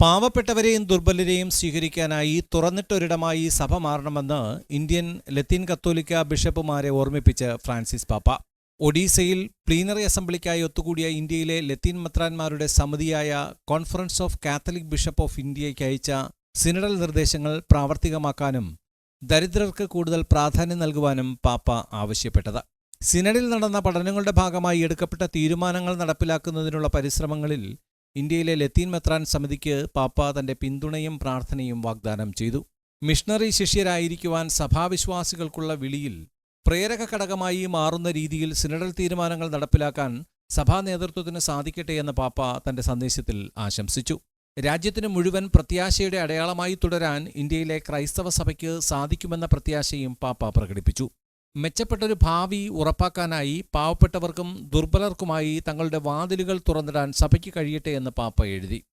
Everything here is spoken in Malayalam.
പാവപ്പെട്ടവരെയും ദുർബലരെയും സ്വീകരിക്കാനായി തുറന്നിട്ടൊരിടമായി സഭ മാറണമെന്ന് ഇന്ത്യൻ ലത്തീൻ കത്തോലിക്ക ബിഷപ്പുമാരെ ഓർമ്മിപ്പിച്ച് ഫ്രാൻസിസ് പാപ്പ. ഒഡീസയിൽ പ്ലീനറി അസംബ്ലിക്കായി ഒത്തുകൂടിയ ഇന്ത്യയിലെ ലത്തീൻ മത്രാന്മാരുടെ സമിതിയായ conference of catholic bishop of ഇന്ത്യയ്ക്ക് അയച്ച സിനഡൽ നിർദ്ദേശങ്ങൾ പ്രാവർത്തികമാക്കാനും ദരിദ്രർക്ക് കൂടുതൽ പ്രാധാന്യം നൽകുവാനും പാപ്പ ആവശ്യപ്പെട്ടത്. സിനഡിൽ നടന്ന പഠനങ്ങളുടെ ഭാഗമായി എടുക്കപ്പെട്ട തീരുമാനങ്ങൾ നടപ്പിലാക്കുന്നതിനുള്ള പരിശ്രമങ്ങളിൽ ഇന്ത്യയിലെ ലത്തീൻ മെത്രാൻ സമിതിക്ക് പാപ്പ തന്റെ പിന്തുണയും പ്രാർത്ഥനയും വാഗ്ദാനം ചെയ്തു. മിഷണറി ശിഷ്യരായിരിക്കുവാൻ സഭാവിശ്വാസികൾക്കുള്ള വിളിയിൽ പ്രേരക ഘടകമായി മാറുന്ന രീതിയിൽ സിനഡൽ തീരുമാനങ്ങൾ നടപ്പിലാക്കാൻ സഭാ നേതൃത്വത്തിന് സാധിക്കട്ടെ എന്ന് പാപ്പ തന്റെ സന്ദേശത്തിൽ ആശംസിച്ചു. രാജ്യത്തിന് മുഴുവൻ പ്രത്യാശയുടെ അടയാളമായി തുടരാൻ ഇന്ത്യയിലെ ക്രൈസ്തവ സഭയ്ക്ക് സാധിക്കുമെന്ന പ്രത്യാശയും പാപ്പ പ്രകടിപ്പിച്ചു. മെച്ചപ്പെട്ടൊരു ഭാവി ഉറപ്പാക്കാനായി പാവപ്പെട്ടവർക്കും ദുർബലർക്കുമായി തങ്ങളുടെ വാതിലുകൾ തുറന്നിടാൻ സഭയ്ക്ക് കഴിയട്ടെ എന്ന് പാപ്പ എഴുതി.